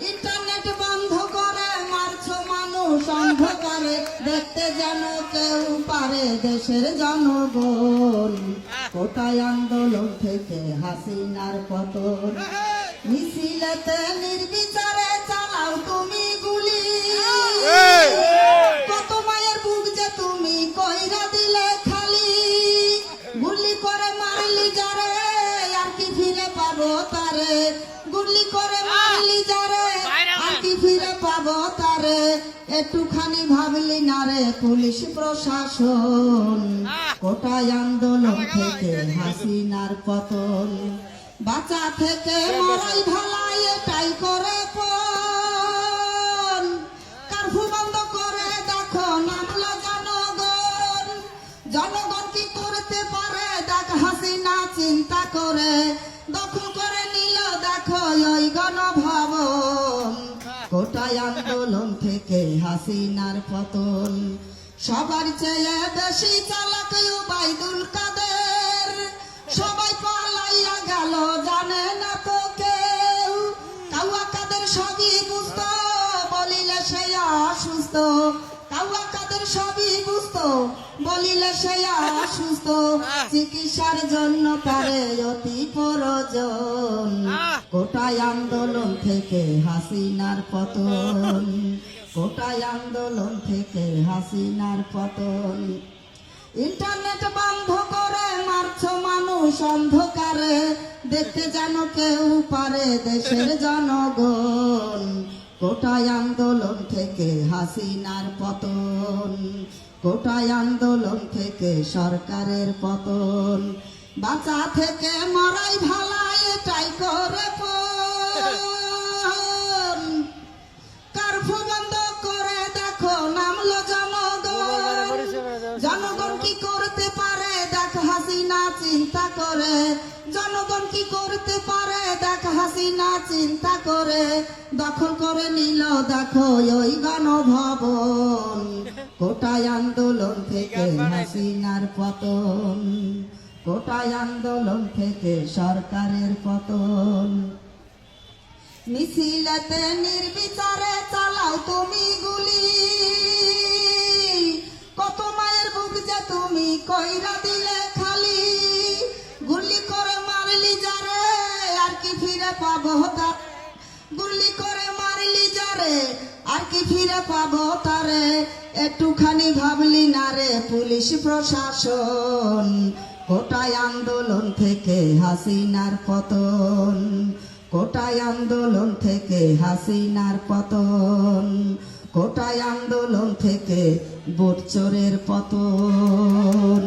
Internet বন্ধ করে মারছো মানুষ অন্ধকারে। দেখতে যেন কেউ পারে দেশের জনগণ। কোটায় আন্দোলন থেকে হাসিনার পতন। মিছিলেতে নির্বিচারে চালাও তুমি গুলি। কত মায়ের বুক যে তুমি কইরা দিলে খালি। গুলি করে মারলি যারে আর কি ফিরে পাবো তারে? গুলি করে মারলি যারে একটুখানি ভাবলি না রে পুলিশ প্রশাসন। কোটায় আন্দোলন থেকে হাসিনার পতন। বাঁচা থেকে মরাই ভালাই এটাই করে কারফু বন্ধ করে দেখো নামলো জনগণ। জনগণ কি করতে পারে? দেখ হাসিনা চিন্তা করে দখল করে নিল দেখো ওই গণভবন। কোটায় আন্দোলন থেকে হাসিনার পতন। সবার চেয়ে বেশি চালাক উবাইদুল কাদের। সবাই পালাইয়া গেল, জানে না তো কেউ। কাদের সবই বুঝতো, বলিলে সে অসুস্থ। সবই বুঝতো বলিলে সে অসুস্থ। চিকিৎসার জন্য তারে অতি প্রয়োজন। কোটায় আন্দোলন থেকে হাসিনার পতন। কোটায় আন্দোলন থেকে হাসিনার পতন। ইন্টারনেট বন্ধ করে মারছো মানুষ অন্ধকারে দেখতে যেন কেউ পারে দেশের জনগণ। কোটায় আন্দোলন থেকে হাসিনার পতন কোটায় আন্দোলন থেকে সরকারের পতন। বাঁচা থেকে মরাই ভালাই এটাই করে। চিন্তা করে। জনগণ কি করতে পারে? দেখ হাসিনা চিন্তা করে। দখল করে নিল, দেখো ওই গণভবন। কোটায় আন্দোলন থেকে হাসিনার পতন। কোটায় আন্দোলন থেকে সরকারের পতন। মিছিলেতে নির্বিচারে চালাও তুমি গুলি। কত মায়ের বুক যে তুমি কইরা দিলে পাবো গুলি করে মারলি যারে আর কি ফিরে পাবো তারে? একটুখানি ভাবলি না রে পুলিশ প্রশাসন, কোটায় আন্দোলন থেকে হাসিনার পতন। কোটায় আন্দোলন থেকে হাসিনার পতন, কোটায় আন্দোলন থেকে বোট চোরের পতন।